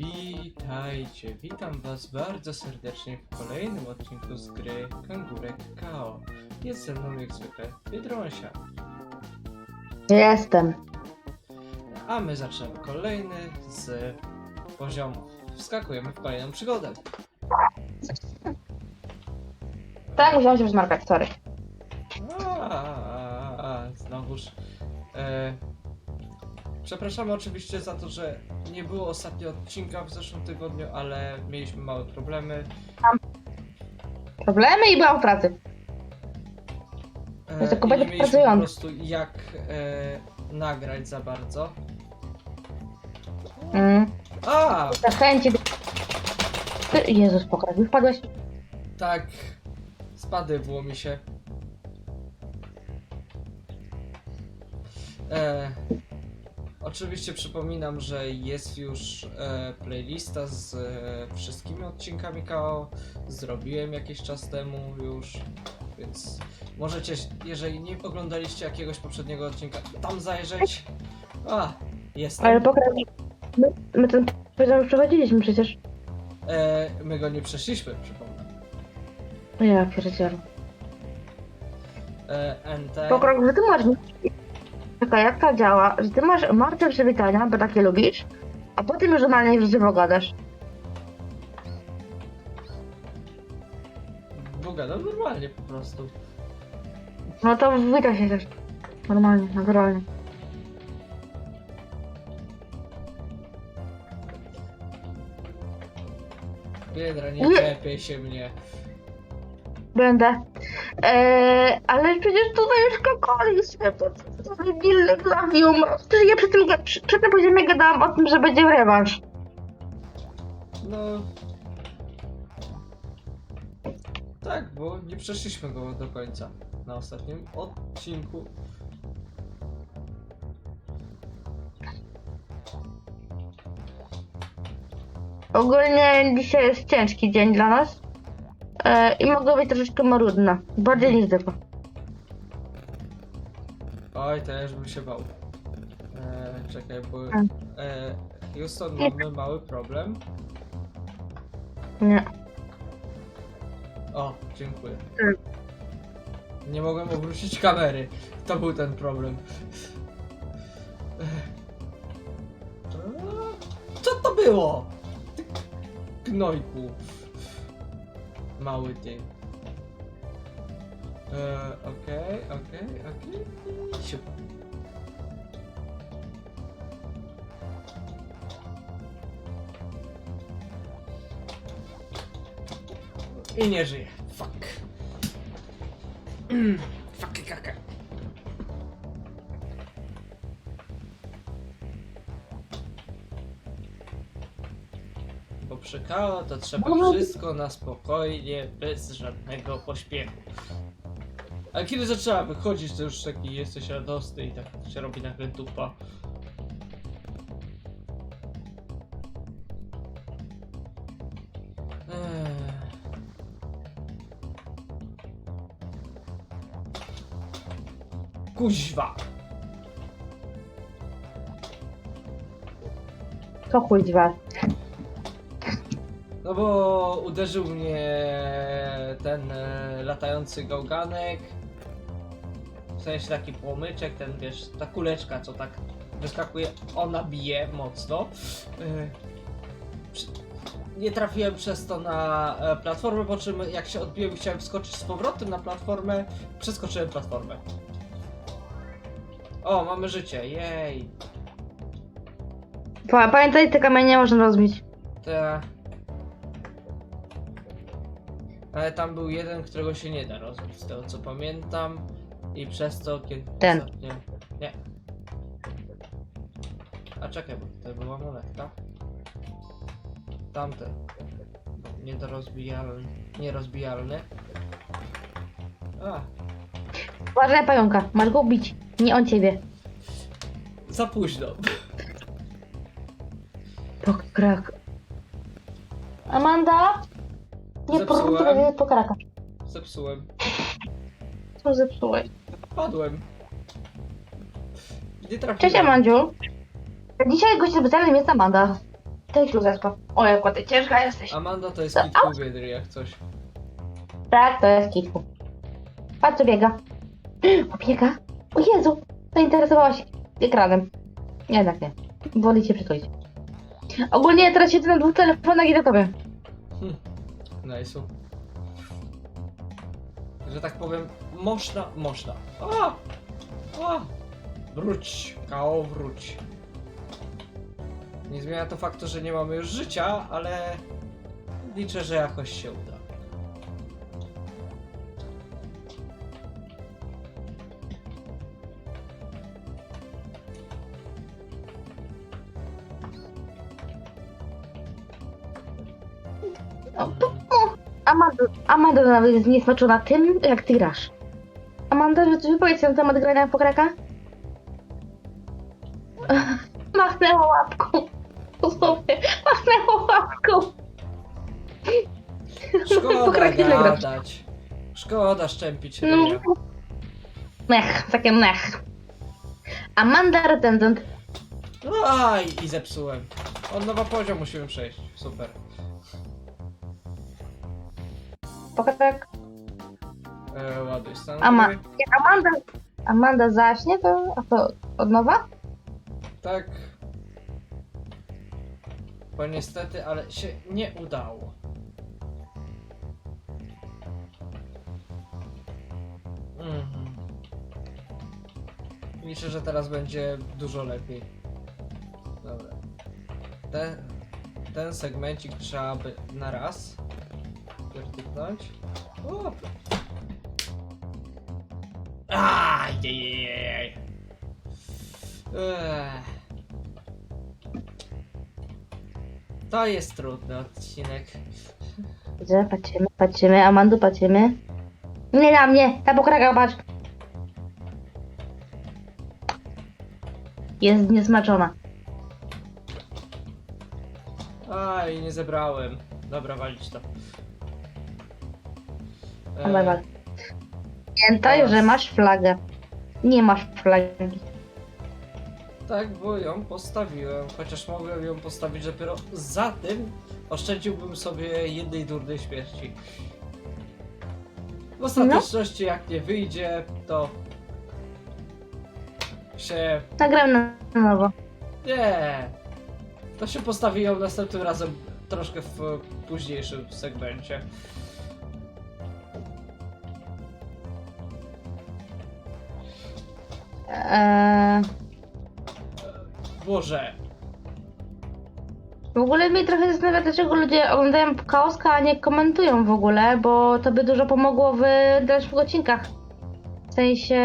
Witajcie, witam was bardzo serdecznie w kolejnym odcinku z gry Kangurek KO. Jest ze mną jak zwykle Biedronsia, Jestem. a my zaczynamy kolejny z poziomów. Wskakujemy w kolejną przygodę. Tak, musiałam się przysmarkać, sorry. A, a, a, znowuż. E, przepraszamy oczywiście za to, że nie było ostatnio odcinka w zeszłym tygodniu, ale mieliśmy małe problemy. Problemy i byłam w pracy. E, Jest i nie mieliśmy po prostu jak e, nagrać za bardzo. Mm. A, Zachęci do... Ty- Jezus, pokraj, już wpadłeś? tak. Spadło mi się. E, oczywiście przypominam, że jest już e, playlista z e, wszystkimi odcinkami KO. Zrobiłem jakiś czas temu już, więc możecie, jeżeli nie oglądaliście jakiegoś poprzedniego odcinka, tam zajrzeć. A, jestem. Ale pokraj... My, my ten poziom już przechodziliśmy przecież. E, my go nie przeszliśmy, przypomnę. Ja pierdzielę. E, NT. Pokrok, masz... Czekaj, jak to działa? Że ty masz martwe przywitania, bo takie lubisz, a potem już normalnie w żywo gadasz. Boga, no normalnie po prostu. No to wita się też. Normalnie, naturalnie. Biedra, nie Nie. czepiaj się mnie. Będę. Eee, ale przecież tutaj już skakaliśmy. To to debilny glawium. Przecież ja przy tym, przy tym poziomie gadałam o tym, że będzie rewanż. No. Tak, bo nie przeszliśmy go do końca na ostatnim odcinku. Ogólnie dzisiaj jest ciężki dzień dla nas. Eee, I mogło być troszeczkę marudne. Bardziej niż zwykle. Oj, też bym się bał. E, czekaj, bo. Mm. E, Houston, mamy mały problem. Nie. O, dziękuję. Mm. Nie mogłem obrócić kamery. To był ten problem. Ech. Co to było? Ty gnojku. Mały ty. E, Okej, okej, okej. I nie żyje. Fuck. KO to trzeba No. wszystko na spokojnie, bez żadnego pośpiechu. A kiedy zaczęła wychodzić, to już taki jesteś radosny i tak się robi nagle dupa. Kuźwa! Co chuj was. No bo uderzył mnie ten e, latający gałganek. W sensie taki płomyczek, ten wiesz, ta kuleczka co tak wyskakuje, ona bije mocno. E, przy- nie trafiłem przez to na e, platformę, po czym jak się odbiłem i chciałem wskoczyć z powrotem na platformę, przeskoczyłem platformę. O, mamy życie, jej. Pa- Pamiętaj, te kamienie można rozbić. Te... Ale tam był jeden, którego się nie da rozbić, z tego co pamiętam. I przez to, kiedy Ten. ostatnio... Nie. A czekaj, bo tutaj była monetka. Tamten. Niedorozbijalny. Nierozbijalny. A, Uważaj pająka, masz go ubić. Nie on ciebie. za późno. Pokrak. Amanda? Nie Zepsułem. porzucę pokraka. Zepsułem. Co zepsułeś? Padłem. Nie trafiłem. Cześć Amandziu. Dzisiaj gościem specjalnym jest Amanda. Cześć, Luzeczko. O, jak ty ciężka jesteś. Amanda to jest To- Kit Kubiedry, jak coś. Tak, to jest kitku. Patrz, co biega. O, biega? O Jezu! Zainteresowała się ekranem. Jednak nie. Woli cię przytulić. Ogólnie teraz siedzę na dwóch telefonach i to tobie. Hm. Nice. Że tak powiem, można, można. A! A! Wróć, KO, wróć. Nie zmienia to faktu, że nie mamy już życia, ale liczę, że jakoś się uda. Amanda, nawet jest niesmaczona tym, jak ty grasz. Amanda, wy- wypowiedz się na temat grania w pokraka? Machnęła łapką. Dosłownie, machnęła łapką. Szkoda Pokrak gadać. Szkoda szczępić No. ryja. Mech, takie mech. Amanda Retendant. Aj, i zepsułem. Od nowa poziom musimy przejść. Super. E, ładuj stan. Ama- Jak Amanda, Amanda zaśnie, to, a to od nowa? Tak. Bo niestety, ale się nie udało. Mhm. Liczę, że teraz będzie dużo lepiej. Dobra. Ten, ten segmencik trzeba by na raz pierdyknąć. O! Ajajajaj. Ech. To jest trudny odcinek. Gdzie? Patrzymy, patrzymy, Amandu, patrzymy. Nie na mnie, na pokraka, patrz. Jest niesmaczona. Aj, nie zebrałem. Dobra, walić to. E. Pamiętaj, teraz. że masz flagę. Nie masz flagi. tak, bo ją postawiłem. Chociaż mogłem ją postawić dopiero za tym. Oszczędziłbym sobie jednej durnej śmierci. W ostateczności, jak nie wyjdzie, to się Nagram na na nowo. Nie. To się postawi ją następnym razem troszkę w późniejszym segmencie. Eee, Boże. w ogóle mnie trochę zastanawia, dlaczego ludzie oglądają Kaoska, a nie komentują w ogóle, bo to by dużo pomogło w dalszych odcinkach. W sensie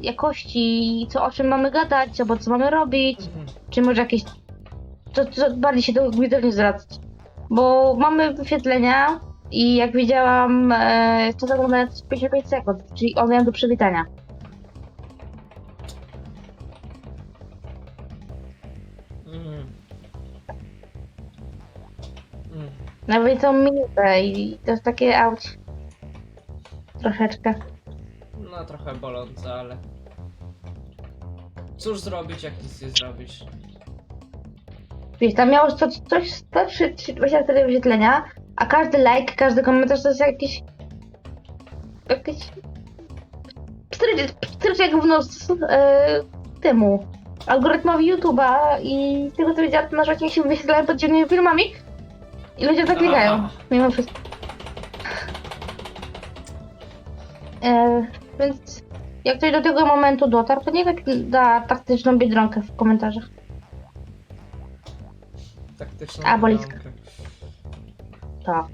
jakości, co o czym mamy gadać, albo co mamy robić. czy może jakieś. To, to bardziej się do widocznie zwracać. Bo mamy wyświetlenia i jak widziałam, e, to zaglądałem 55 sekund, czyli one do przywitania. Nawet tą minutę i to jest takie auć. Troszeczkę. No trochę bolące, ale... Cóż zrobić, jak nic nie zrobić? Wiesz, tam miało coś, coś 124 wyświetlenia, a każdy like, każdy komentarz to jest jakiś. jakiś. Pstryczek jak w nos e, temu algorytmowi YouTube'a i tego co wiedziałam, odcinek się wyświetlają pod dziwnymi filmami i ludzie tak klikają, Aha. mimo wszystko. E, więc jak ktoś do tego momentu dotarł, to niech da taktyczną biedronkę w komentarzach. Taktyczną A, bolicka. bramkę. Tak.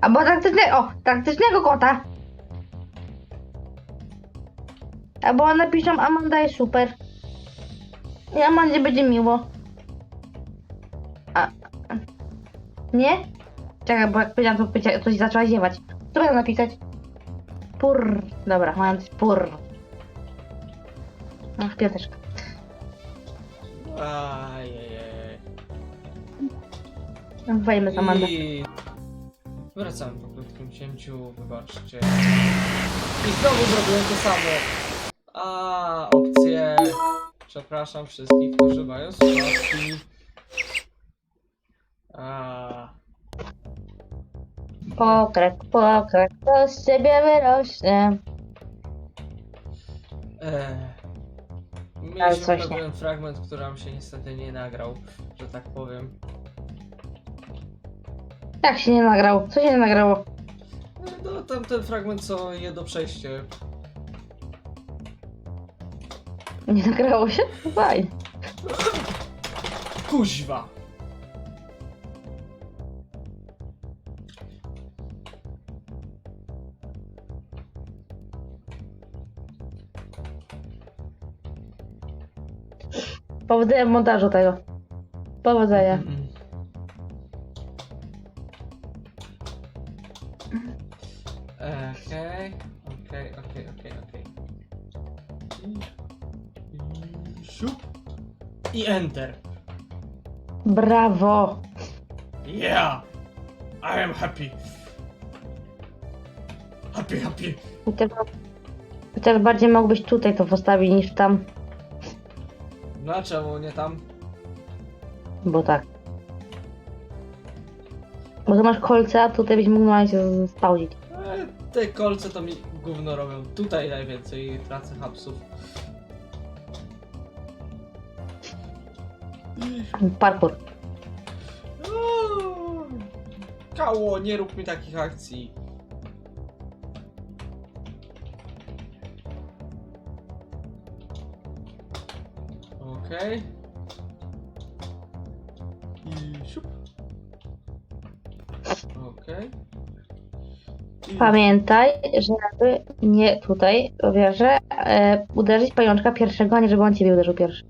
Albo taktycznego, o, taktycznego kota. Albo napiszą Amanda jest super. I Amandzie będzie miło. Nie? Czekaj, bo jak powiedziałam, to powiedzia- coś zaczęła ziewać. Co będę napisać? Purr. Dobra, mam napisać purr. Ach, piąteczka. Ajajaj. Wejmy z Amandą. I... Wracamy po krótkim cięciu, wybaczcie. I znowu zrobiłem to samo. A opcje... Przepraszam wszystkich, którzy mają słuchawki. A, Pokrak, pokrak, to z ciebie wyrośnie. e, Ale mieliśmy coś nie. pewien fragment, który nam się niestety nie nagrał, że tak powiem. Jak się nie nagrał? Co się nie nagrało? E, No, tam ten fragment, co jedno przejście. Nie nagrało się? Fajnie. Kuźwa! Powodzenia w montażu tego. Powodzenia. Mm. Okej, okej, okej, okej, okej. I- i Siup. I enter. Brawo. Yeah! I am happy. Happy, happy. Chociaż, chociaż bardziej mógłbyś tutaj to postawić niż tam, a czemu nie tam? bo tak. Bo tu masz kolce, a tutaj byś mógł normalnie się spałdzić. E, te kolce to mi gówno robią. Tutaj najwięcej tracę hapsów. Parkour. Uuu. Kało, nie rób mi takich akcji. I siup. Okej. I- Pamiętaj, żeby nie tutaj, w wieżę, e, uderzyć pajączka pierwszego, a nie żeby on ciebie uderzył pierwszy.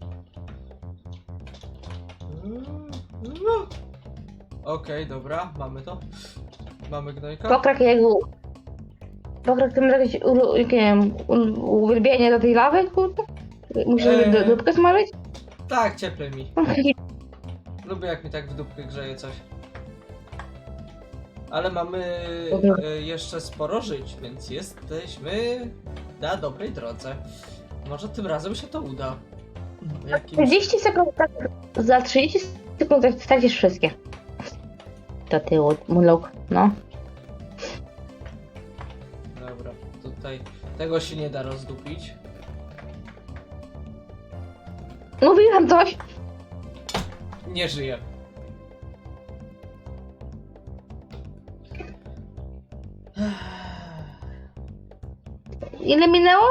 Okej, dobra, mamy to. Mamy gnojka. Pokrak jego... Pokrak, ty masz jakieś ulu, nie wiem, u- uwielbienie do tej lawy, kurde? Musisz Eee. eee. dupkę smażyć? Tak, cieplej mi. Lubię jak mi tak w dupkę grzeje coś. Ale mamy Dobra. e, jeszcze sporo żyć, więc jesteśmy na dobrej drodze. Może tym razem się to uda. Jakimś... 30 sekund, tak, za 30 sekund stracisz wszystkie. Do tyłu, mulok, no. Dobra, tutaj tego się nie da rozdupić. Mówiłem coś! Nie żyje. Ile minęło?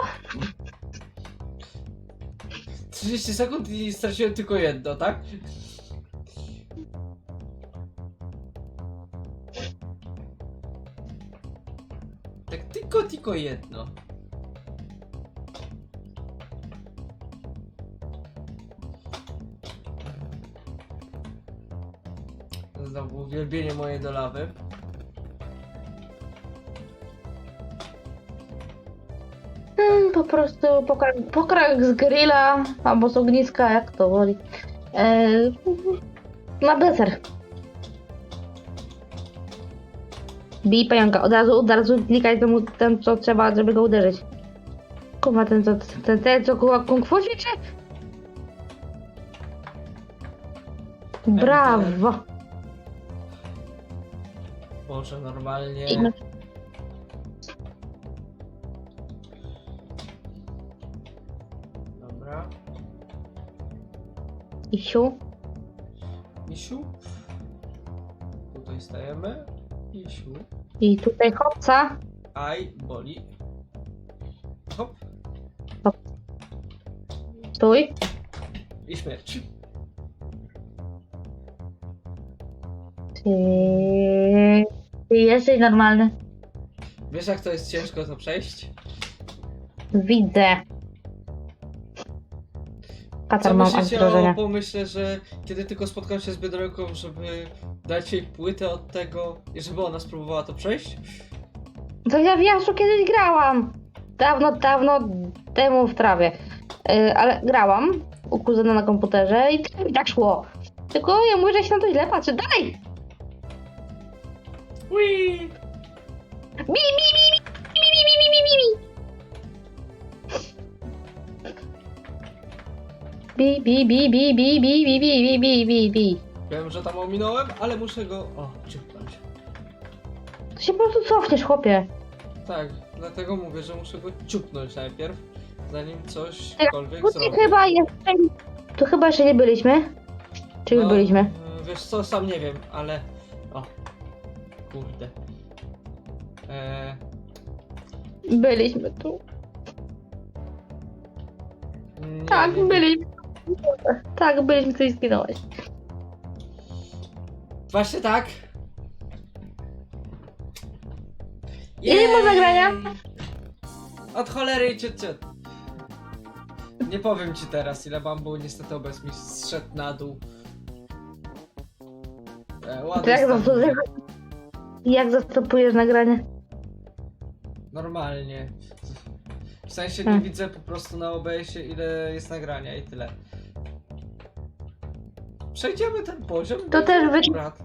30 sekund i straciłem tylko jedno, tak? Tak tylko, tylko jedno. Do lawy. Hmm, po prostu pokrak, pokrak z grilla albo z ogniska, jak to woli. Eee, na deser. Bij pająka, od razu, od razu klikaj temu, ten co trzeba, żeby go uderzyć. Kurwa, ten co, ten, ten co kurwa kung fu ćwiczy? Brawo! Boże, normalnie. No- Dobra. I siu. Misiu. Tutaj stajemy. Misiu. I tutaj chłopca. Aj, boli. Hop. Stój. I śmierć. Ty... Ty jesteś normalny. Wiesz jak to jest ciężko to przejść? Widzę. Katar Co mam myślicie wrażenie. o pomyśle, że kiedy tylko spotkam się z Biedronką, żeby dać jej płytę od tego i żeby ona spróbowała to przejść? To ja w Jaszu kiedyś grałam. Dawno, dawno temu w trawie. Yy, ale grałam u kuzyna na komputerze i tak, tak szło. Tylko ja mówię, że się na to źle patrzy. Dalej! Ui! Bi, bi, bi, bi, bi, bi, bi, bi, bi, bi. Bi, bi, bi, bi, bi, bi, bi, bi, bi, bi, bi, bi. Wiem, że tam ominąłem, ale muszę go... O, ciupnąć. To się po prostu cofniesz, chłopie. Tak, dlatego mówię, że muszę go ciupnąć najpierw, zanim cośkolwiek Tu zrobię. chyba jeszcze... Tu chyba jeszcze nie byliśmy. Czy już No, byliśmy? y, Wiesz co, sam nie wiem, ale... O, kurde. Eee, Byliśmy tu. nie, Tak, nie. byliśmy. Tak, byliśmy tu i zginąłeś. Właśnie tak. Ile ma zagrania? Od cholery ciut, ciut. Nie powiem ci teraz ile mam, bo niestety obecnie mi zszedł na dół. E, ładny jak, stan. Jak zastopujesz nagranie? Normalnie. W sensie nie Hmm. widzę po prostu na OBS-ie ile jest nagrania i tyle. Przejdziemy ten poziom. To też wy- Brat.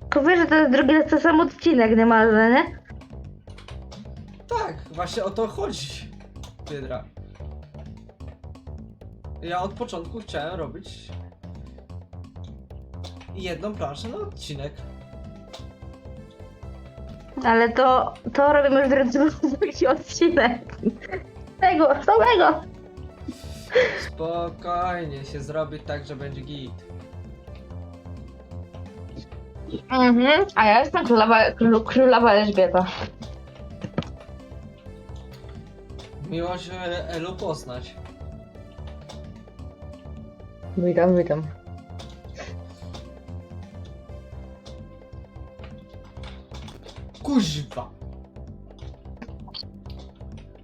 Tylko wiesz, że to jest drugi raz ten sam odcinek niemalże, nie? Tak, właśnie o to chodzi. Biedra. Ja od początku chciałem robić jedną planszę na odcinek. Ale to, to robimy już drugi, odcinek. Tego, samego. Spokojnie się zrobi tak, że będzie git. Mhm, a ja jestem królowa, król, królowa Elżbieta. Miło się Elu poznać. Witam, witam. Kuźwa!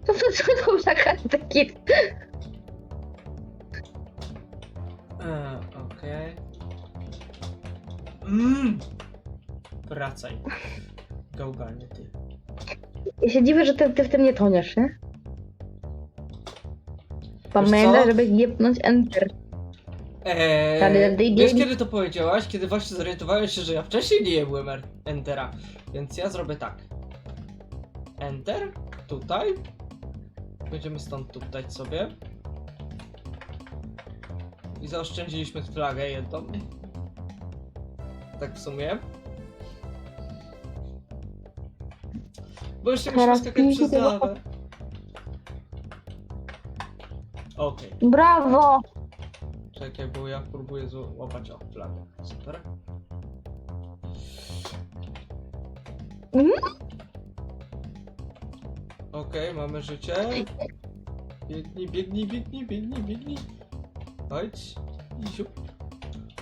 To co to za taki... E, Okej. Mmm! Wracaj. Gałganie ty. Ja się dziwię, że ty, ty w tym nie toniesz, nie? Pamiętaj, co? żeby jebnąć enter. Eee, wiesz kiedy to powiedziałaś? Kiedy właśnie zorientowałem się, że ja wcześniej nie jebłem er- Entera. Więc ja zrobię tak. Enter. Tutaj. Będziemy stąd tuptać sobie. I zaoszczędziliśmy flagę jedną. Tak w sumie. Bo jeszcze musimy skakać przez lawę. Okej. Brawo! Czekaj, bo ja próbuję złapać o flagę. Super. Mhm. Okej, mamy życie. Biegnij, biegnij, biegnij, biegnij, biegnij. Chodź. I siup.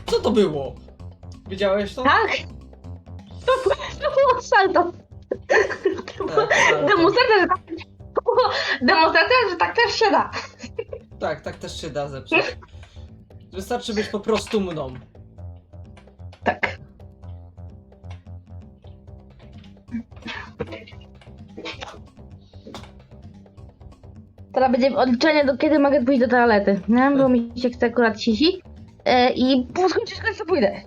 Co to było? Widziałeś to? Tak? To było, to było salto. Tak, salto. Demonstracja, że tak... Demonstracja, że tak też się da. tak, tak też się da zepsuć. Wystarczy być po prostu mną. Tak. Teraz będzie odliczenie do kiedy mogę pójść do toalety, nie? Bo mi się chce akurat sisi. E, I po skończyć co pójdę.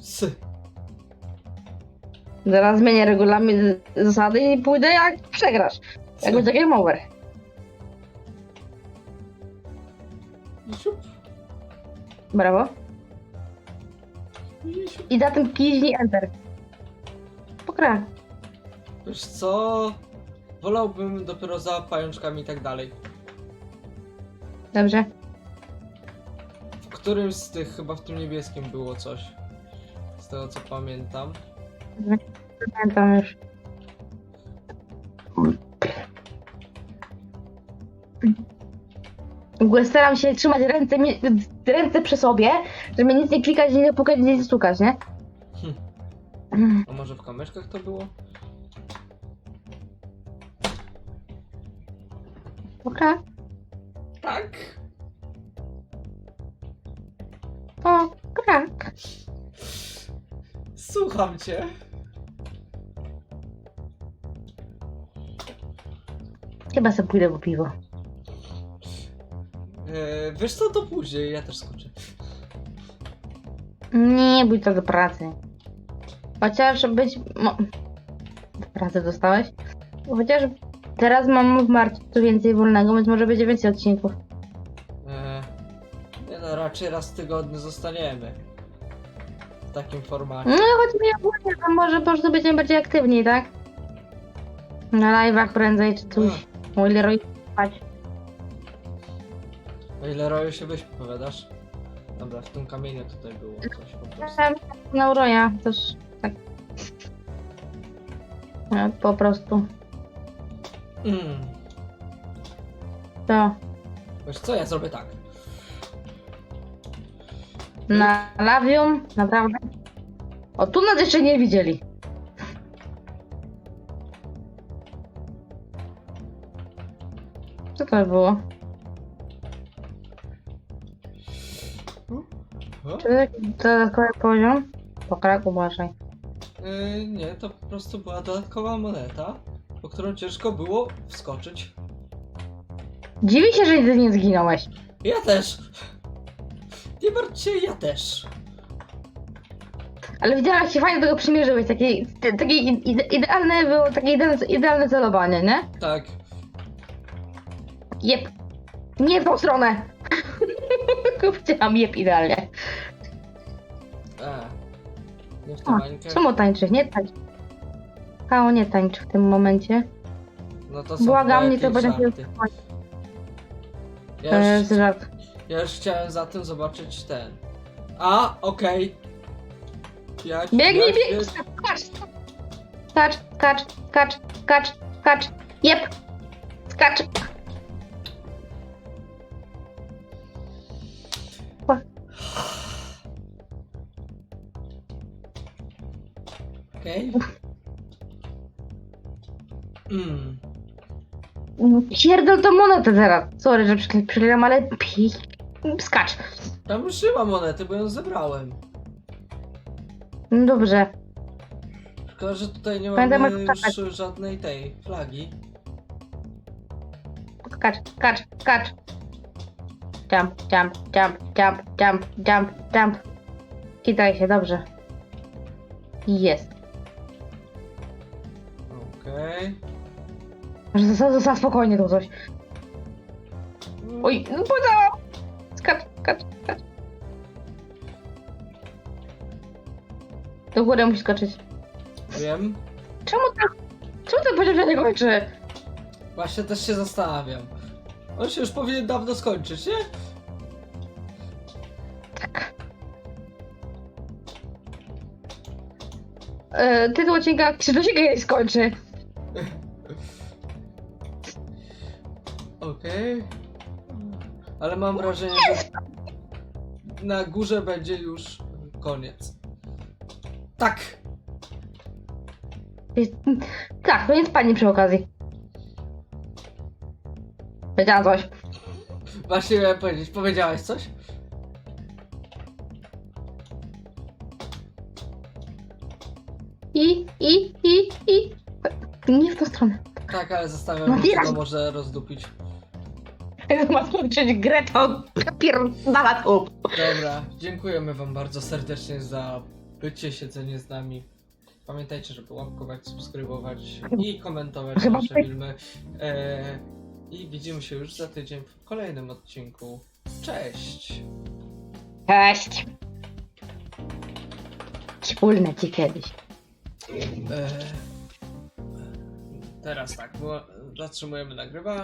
Sy. Zaraz zmienię regulamin zasady i pójdę jak przegrasz. Jak będzie game over. Siup. Brawo. I za tym kiźni enter. Pokra. Wiesz co? Wolałbym dopiero za pajączkami i tak dalej. Dobrze. W którymś z tych, chyba w tym niebieskim było coś. Z tego co pamiętam. Pamiętam już. W ogóle staram się trzymać ręce, mi- ręce przy sobie, żeby nic nie klikać, nie pukać, nie stukać, nie? Hm. Mm, A może w kamyczkach to było? Pokra. Tak. O, krak. Słucham cię. Chyba sobie pójdę po piwo. E, wiesz co, to później, ja też skoczę. Nie bój to do pracy. Chociaż być. Mo... Do pracy dostałeś? Chociaż teraz mam w marcu więcej wolnego, więc może będzie więcej odcinków. E, nie na raczej raz w tygodniu zostaniemy. W takim formacie. No chodzi mi ogólnie, że może po prostu będziemy bardziej aktywni, tak? Na live'ach prędzej czy coś. O ile spać. O ile Roju się wyśpi, powiadasz? Dobra, w tym kamieniu tutaj było coś po prostu. Tam Na uroja też tak. No, po prostu. Mm. To. Wiesz co, ja zrobię tak. Na lawium, naprawdę. O, tu nas jeszcze nie widzieli. Co to było? Czy dodatkowy poziom? Pokrak, uważaj. Yy, nie, to po prostu była dodatkowa moneta, po którą ciężko było wskoczyć. Dziwi się, że ty nie zginąłeś. Ja też! Nie martw się, ja też! Ale widziałam, jak się fajnie do tego przymierzyłeś. Takie, takie ide, idealne było, takie idealne, idealne celowanie, nie? Tak. Jep. Nie w tą stronę. Powiedziałam jep idealnie. Nie w tę O, bańkę. czemu tańczysz? Nie tańcz. Kao, nie tańcz w tym momencie. No to są Błagam, nie to jakieś będzie żarty. Ja E, już, z żart. ja już chciałem za tym zobaczyć ten. A, okej. Jak, Biegnij, jak, biegnij! Skacz! Skacz, skacz, skacz, skacz, skacz. Jep! Skacz! Okej. Mm. Pierdol tą monetę teraz. Sorry, że przykleiłam, ale... pi- Skacz. Tam już nie ma monety, bo ją zebrałem. No Dobrze. Tylko, że tutaj nie Będę mamy mógł już żadnej tej flagi. Skacz, skacz, skacz. Jump, jump, jump, jump, jump, jump, jump. Kitaj się, dobrze. Jest. Okej. Może Zostaw, zostaw spokojnie tu coś. Oj, no powiedziałam! Skacz, skacz, skacz. Do góry musisz skoczyć. Wiem. Czemu tak? Czemu ten poziom się nie kończy? Właśnie też się zastanawiam. On się już powinien dawno skończyć, nie? Tak. E, tytuł odcinka Czy to się skończy? Okej. Ale mam wrażenie, że na górze będzie już koniec. Tak! Jest- Tak, to nie pani przy okazji. Powiedziałam coś. Właśnie miałem powiedzieć, powiedziałeś coś? I, i, i, i. Nie w tą stronę. Tak, ale No zastanawiam się, teraz- co może rozdupić. Ma skończyć grę, to pierdala tu. Dobra, dziękujemy wam bardzo serdecznie za bycie, siedzenie z nami. Pamiętajcie, żeby łapkować, subskrybować i komentować Chyba nasze tak. filmy. E, I widzimy się już za tydzień w kolejnym odcinku. Cześć! Cześć. Wspólne ci kiedyś. E, teraz tak, bo zatrzymujemy nagrywanie.